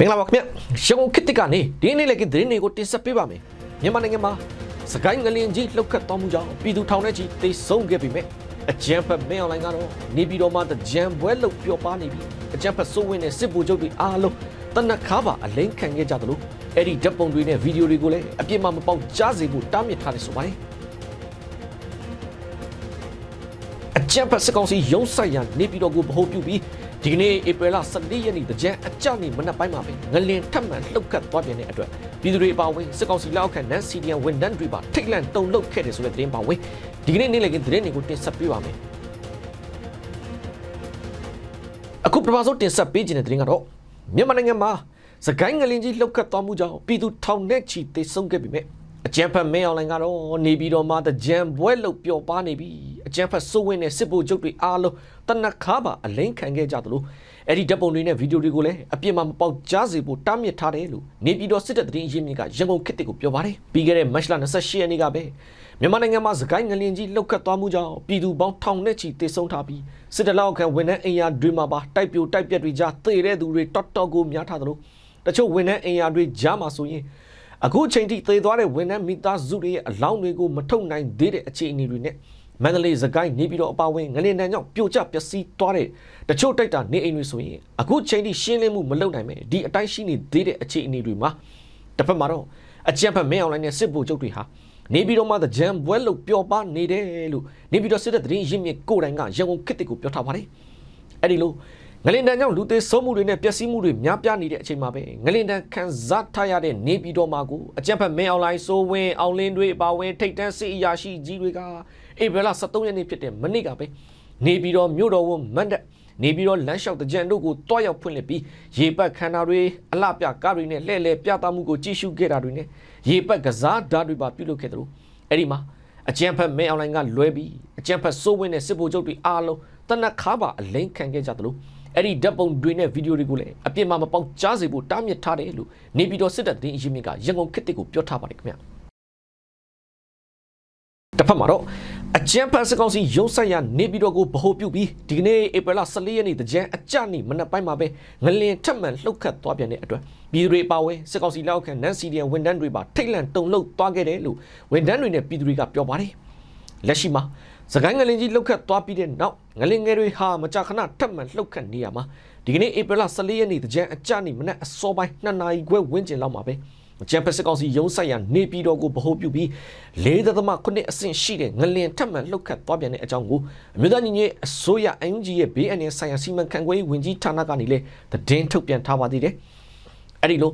မင်္ဂလာပါခင်ဗျရှုံခစ်တစ်ကနေဒီနေ့လည်းကသတင်းတွေကိုတင်ဆက်ပေးပါမယ်မြန်မာနိုင်ငံမှာစကိုင်းငလင်ကြီးလှုပ်ခတ်တော်မူကြောင်းပြည်သူထောင်ထဲကြီးတိတ်ဆုံးခဲ့ပြီမဲ့အကြံဖက်မင်းအွန်လိုင်းကတော့နေပြည်တော်မှာတကြံပွဲလှုပ်ပျော်ပါနေပြီအကြံဖက်စိုးဝင်းနဲ့စစ်ဗိုလ်ချုပ်တွေအားလုံးတနက်ခါပါအလိန်ခံခဲ့ကြသလိုအဲ့ဒီဓာတ်ပုံတွေနဲ့ဗီဒီယိုတွေကိုလည်းအပြစ်မှမပေါက်ကြားစေဖို့တားမြစ်ထားတယ်ဆိုပါတယ် အကြံဖက်စစ်ကောင်စီရုံးဆိုင်ရာနေပြည်တော်ကိုဗဟိုပြုပြီးဒီကနေ့ဧပြီလ14ရက်နေ့တကြံအကြနေ့မနက်ပိုင်းမှာပဲငလင်ထပ်မံလှုပ်ခတ်သွားပြန်တဲ့အတွက်ပြည်သူတွေပါဝင်စစ်ကောင်စီလက်အောက်ခံနန်စီဒီယန်ဝန်ဒန်တွေပါထိတ်လန့်တုန်လှုပ်ခဲ့တယ်ဆိုတဲ့သတင်းပါဝင်ဒီကနေ့နေ့လည်ကသတင်းတွေကိုတင်ဆက်ပေးပါမယ်အခုပထမဆုံးတင်ဆက်ပေးခြင်းတဲ့သတင်းကတော့မြန်မာနိုင်ငံမှာစကိုင်းငလင်ကြီးလှုပ်ခတ်သွားမှုကြောင့်ပြည်သူထောင်နဲ့ချီသေဆုံးခဲ့ပြီမဲ့အကြံဖက်မင်းအွန်လိုင်းကတော့နေပြည်တော်မှာတကြံပွဲလှုပ်ပျော်ပါနေပြီ အကြံဖက်စိုးဝင်းနဲ့စစ်ဗိုလ်ချုပ်တွေအားလုံးတနက်ခါပါအလိန်ခံခဲ့ကြသလိုအဲ့ဒီဓာတ်ပုံတွေနဲ့ဗီဒီယိုတွေကိုလည်းအပြစ်မှမပေါက်ကြားစေဖို့တားမြစ်ထားတယ်လို့နေပြည်တော်စစ်တပ်သတင်းအရင်းမြစ်ကရန်ကုန်ခေတ်တစ်ကိုပြောပါတယ်ပြီးခဲ့တဲ့မတ်လ28ရက်နေ့ကပဲမြန်မာနိုင်ငံမှာစကိုင်းငလင်ကြီးလှုပ်ခတ်သွားမှုကြောင့်ပြည်သူပေါင်းထောင်နဲ့ချီသေဆုံးထားပြီးစစ်တပ်လောက်ခံဝန်ထမ်းအင်အားတွေမှာပါတိုက်ပြိုတိုက်ပြက်တွေကြားသေတဲ့သူတွေတော်တော်ကိုများထားသလိုတချို့ဝန်ထမ်းအင်အားတွေကြားမှာဆိုရင်အခုချိန်ထိသေသွားတဲ့ဝန်ထမ်းမိသားစုတွေရဲ့အလောင်းတွေကိုမထုတ်နိုင်သေးတဲ့အခြေအနေတွေနဲ့ မန္တလေးစကိုင်းနေပြည်တော်အပါအဝင်ငလင်တန်းကြောင့်ပြိုကျပျက်စီးသွားတဲ့တချို့တိုက်တာနေအိမ်တွေဆိုရင်အခုချိန်ထိရှင်းလင်းမှုမလုပ်နိုင်မဲ့ဒီအတိုင်းရှိနေသေးတဲ့အခြေအနေတွေမှာတစ်ဖက်မှာတော့အကြံဖက်မင်းအွန်လိုင်းနဲ့စစ်ဗိုလ်ချုပ်တွေဟာနေပြည်တော်မှာကြံပွဲလို့ပျော်ပါနေတယ်လို့နေပြည်တော်စစ်တဲ့သတင်းရင်းမြစ်ကိုယ်တိုင်ကရန်ကုန်ခေတ်တစ်ကိုပြောထားပါတယ်အဲ့ဒီလိုငလင်တန်းကြောင့်လူသေးဆုံးမှုတွေနဲ့ပျက်စီးမှုတွေများပြားနေတဲ့အချိန်မှာပဲငလင်တန်းခံစားထားရတဲ့နေပြည်တော်မှာကိုအကြံဖက်မင်းအွန်လိုင်းဆိုဝင်အောင်လင်းတွေအပါဝင်ထိတ်တန်းစစ်အရာရှိကြီးတွေက ဧပြီလ23ရက်နေ့ဖြစ်တဲ့မနေ့ကပဲနေပြည်တော်မြို့တော်ဝန်မန္တနေပြည်တော်လမ်းလျှောက်တကြံတို့ကိုတွားရောက်ဖွင့်လှစ်ပြီးရေပတ်ခန္ဓာတွေအလှပြကားတွေနဲ့လှည့်လည်ပြသမှုကိုကြည့်ရှုခဲ့တာတွေနဲ့ရေပတ်ကစားဓာတ်တွေပါပြုလုပ်ခဲ့တယ်လို့အဲ့ဒီမှာအကြံဖက်မဲအွန်လိုင်းကလွဲပြီးအကြံဖက်စိုးဝင်းနဲ့စစ်ဗိုလ်ချုပ်တွေအားလုံးတနက်ခါပါအလိန်ခံခဲ့ကြတယ်လို့အဲ့ဒီဓာတ်ပုံတွေနဲ့ဗီဒီယိုတွေကိုလည်းအပြစ်မှမပေါက်ကြားစေဖို့တားမြစ်ထားတယ်လို့နေပြည်တော်စစ်တပ်သတင်းအရင်းမြစ်ကရန်ကုန်ခေတ်တစ်ကိုပြောထားပါတယ်ခင်ဗျာ တစ်ဖက်မှာတော့အကြံဖန်စကောင်စီရုံးဆိုင်ရာနေပြည်တော်ကိုဗဟိုပြုပြီးဒီကနေ့ဧပြီလ14ရက်နေ့တကြံအကြနေ့မနက်ပိုင်းမှာပဲငလင်ထက်မှန်လှုပ်ခတ်သွားပြန်တဲ့အတွက်ပြည်သူတွေပါဝင်စကောင်စီလက်အောက်ခံနန်စီဒီယန်ဝန်တန်းတွေပါထိတ်လန့်တုန်လှုပ်သွားခဲ့တယ်လို့ဝန်တန်းတွေနဲ့ပြည်သူတွေကပြောပါတယ်လက်ရှိမှာစကိုင်းငလင်ကြီးလှုပ်ခတ်သွားပြီးတဲ့နောက်ငလင်ငယ်တွေဟာမကြာခဏထပ်မံလှုပ်ခတ်နေရမှာဒီကနေ့ဧပြီလ14ရက်နေ့တကြံအကြနေ့မနက်အစောပိုင်း2နာရီခွဲဝန်းကျင်လောက်မှာပဲ ကျန်ဖက်စစ်ကောင်စီရုံးဆိုင်ရာနေပြည်တော်ကိုဗဟိုပြုပြီး၄ဒသမ9အဆင့်ရှိတဲ့ငလင်ထက်မှန်လှုပ်ခတ်သွားပြန်တဲ့အကြောင်းကိုအမျိုးသားညီညွတ်ရေးအစိုးရ NUG ရဲ့ဘေးအန္တရာယ်ဆိုင်ရာစီမံခန့်ခွဲရေးဝန်ကြီးဌာနကနေလည်းသတင်းထုတ်ပြန်ထားပါသေးတယ်။အဲ့ဒီလို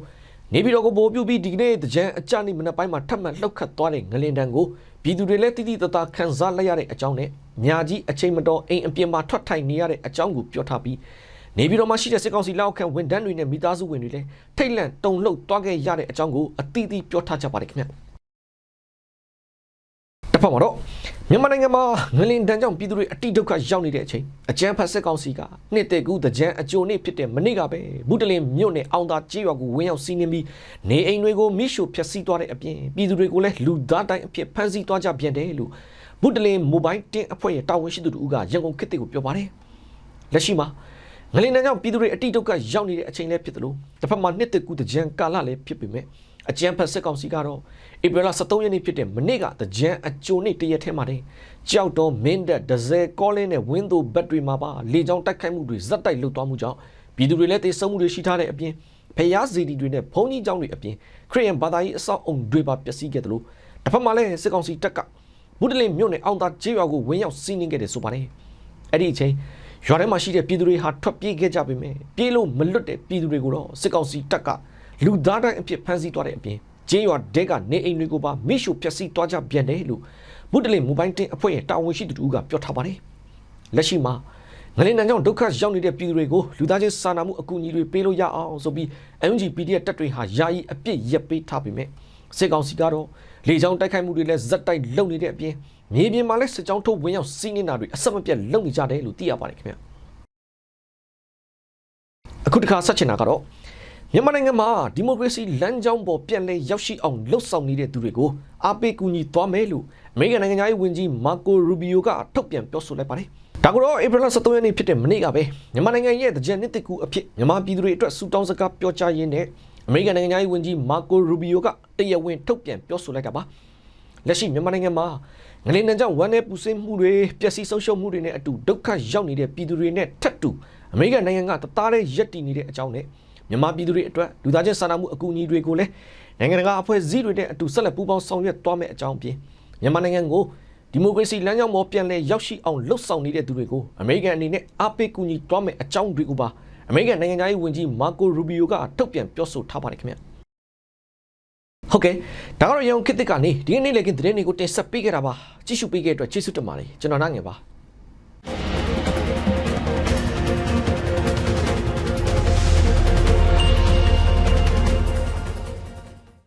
နေပြည်တော်ကိုဗဟိုပြုပြီးဒီကနေ့တကြံအကြနေ့မနက်ပိုင်းမှာထပ်မံလှုပ်ခတ်သွားတဲ့ငလင်တန်းကိုပြည်သူတွေလည်းတိတိတသားခံစားလိုက်ရတဲ့အကြောင်းနဲ့ညာကြီးအချိန်မတော်အိမ်အပြင်မှာထွက်ထိုင်နေရတဲ့အကြောင်းကိုပြောထားပြီး နေပြည်တော်မှာရှိတဲ့စစ်ကောင်စီလက်အောက်ခံဝန်ထမ်းတွေနဲ့မိသားစုဝင်တွေလည်းထိတ်လန့်တုန်လှုပ်သွားခဲ့ရတဲ့အကြောင်းကိုအသီးသီးပြောထားကြပါတယ်ခင်ဗျတစ်ဖက်မှာတော့မြန်မာနိုင်ငံမှာငလင်တန်းကြောင့်ပြည်သူတွေအတိဒုက္ခရောက်နေတဲ့အချိန်အကြမ်းဖက်စစ်ကောင်စီကနှစ်တကူတကြံအကြိုနေ့ဖြစ်တဲ့မနေ့ကပဲဘုဒ္ဓလင်မြို့နယ်အောင်သာကြေးရွာကိုဝင်းရောက်စီးနှင်းပြီးနေအိမ်တွေကိုမိရှို့ဖျက်ဆီးသွားတဲ့အပြင်ပြည်သူတွေကိုလည်းလူသားတိုင်းအဖြစ်ဖမ်းဆီးသွားကြပြန်တယ်လို့ဘုဒ္ဓလင်မိုဘိုင်းတင်းအဖွဲ့ရဲ့တာဝန်ရှိသူတို့ကရန်ကုန်ခေတ်တွေကိုပြောပါတယ်လက်ရှိမှာ ငလင်တန်းကြောင့်ပြည်သူတွေအတိဒုက္ခရောက်နေတဲ့အချိန်လည်းဖြစ်တယ်လို့တစ်ဖက်မှာနှစ်တကူတကြံကာလလည်းဖြစ်ပေမဲ့အကြံဖက်စစ်ကောင်စီကတော့ဧပြီလ23ရက်နေ့ဖြစ်တဲ့မနေ့ကတကြံအကြိုနေ့တရက်ထဲမှာတင်ကြောက်တော်မင်းတပ်ဒဇယ်ကောလင်းနဲ့ဝင်းသိုဘက်တွေမှာပါလေကြောင်းတိုက်ခိုက်မှုတွေဇက်တိုက်လှုပ်သွားမှုကြောင့်ပြည်သူတွေလည်းတေဆုံးမှုတွေရှိထားတဲ့အပြင်ဖျားစီတီတွေနဲ့ဘုံကြီးကျောင်းတွေအပြင်ခရီးယန်ဘာသာရေးအဆောက်အုံတွေပါပျက်စီးခဲ့တယ်လို့တစ်ဖက်မှာလည်းစစ်ကောင်စီတပ်ကဘုဒ္ဓလင်မြို့နယ်အောင်သာကျေးရွာကိုဝင်းရောက်စီးနင်းခဲ့တယ်ဆိုပါတယ်အဲ့ဒီအချိန် ရွာထဲမှာရှိတဲ့ပြည်သူတွေဟာထွက်ပြေးခဲ့ကြပေမဲ့ပြေးလို့မလွတ်တဲ့ပြည်သူတွေကိုတော့စစ်ကောင်စီတပ်ကလူသားတိုင်းအဖြစ်ဖမ်းဆီးသွားတဲ့အပြင်ကျေးရွာတဲကနေအိမ်တွေကိုပါမိရှုဖျက်ဆီးသွားကြပြန်တယ်လို့ဘုဒ္ဓလင်မိုဘိုင်းတင်အဖွဲ့ရဲ့တာဝန်ရှိသူတို့ကပြောထားပါတယ်လက်ရှိမှာငလင်တန်းကြောင့်ဒုက္ခရောက်နေတဲ့ပြည်သူတွေကိုလူသားချင်းစာနာမှုအကူအညီတွေပေးလို့ရအောင်ဆိုပြီး NGPD ရဲ့တပ်တွေဟာယာယီအပြစ်ရက်ပေးထားပေမဲ့စစ်ကောင်စီကတော့လေကြောင်းတိုက်ခိုက်မှုတွေလည်းဇက်တိုက်လုပ်နေတဲ့အပြင် မြေပြင်မှာလည်းစစ်ကြောင်းထုတ်ဝင်ရောက်စီးနေတာတွေအဆက်မပြတ်လုပ်နေကြတယ်လို့သိရပါတယ်ခင်ဗျအခုတစ်ခါဆက်ချင်တာကတော့မြန်မာနိုင်ငံမှာဒီမိုကရေစီလမ်းကြောင်းပေါ်ပြန်လည်ရောက်ရှိအောင်လှုပ်ဆောင်နေတဲ့သူတွေကိုအားပေးကူညီသွားမယ်လို့အမေရိကန်နိုင်ငံသားရေးဝန်ကြီးမာကိုရူဘီယိုကထုတ်ပြန်ပြောဆိုလိုက်ပါတယ်ဒါကတော့ဧပြီလ23ရက်နေ့ဖြစ်တဲ့မနေ့ကပဲမြန်မာနိုင်ငံရဲ့တကြံနှစ်တကူအဖြစ်မြန်မာပြည်သူတွေအတွက်စူတောင်းစကားပြောကြားရင်းနဲ့အမေရိကန်နိုင်ငံသားရေးဝန်ကြီးမာကိုရူဘီယိုကတရားဝင်ထုတ်ပြန်ပြောဆိုလိုက်တာပါ လက်ရှိမြန်မာနိုင်ငံမှာငလင်တန်းကြောင့်ဝမ်းနည်းပူဆွေးမှုတွေပျက်စီးဆုံးရှုံးမှုတွေနဲ့အတူဒုက္ခရောက်နေတဲ့ပြည်သူတွေနဲ့ထပ်တူအမေရိကန်နိုင်ငံကတသားတည်းရက်တည်နေတဲ့အကြောင်းနဲ့မြန်မာပြည်သူတွေအတွက်လူသားချင်းစာနာမှုအကူအညီတွေကိုလည်းနိုင်ငံတကာအဖွဲ့အစည်းတွေနဲ့အတူဆက်လက်ပူးပေါင်းဆောင်ရွက်သွားမယ့်အကြောင်းပြင်မြန်မာနိုင်ငံကိုဒီမိုကရေစီလမ်းကြောင်းပေါ်ပြန်လည်ရောက်ရှိအောင်လှုပ်ဆောင်နေတဲ့သူတွေကိုအမေရိကန်အနေနဲ့အားပေးကူညီတွားမယ်အကြောင်းတွေကိုပါအမေရိကန်နိုင်ငံသားရေးဝန်ကြီးမာကိုရူဘီယိုကထုတ်ပြန်ပြောဆိုထားပါတယ်ခင်ဗျ ဟုတ်ကဲ့ဒါကတော့ရန်ကုန်ခေတ်သစ်ကနေဒီကနေ့လည်းကသတင်းတွေကိုတင်ဆက်ပေးခဲ့တာပါကြည့်ရှုပေးခဲ့တဲ့အတွက်ကျေးဇူးတင်ပါတယ်ကျွန်တော်နားငယ်ပါ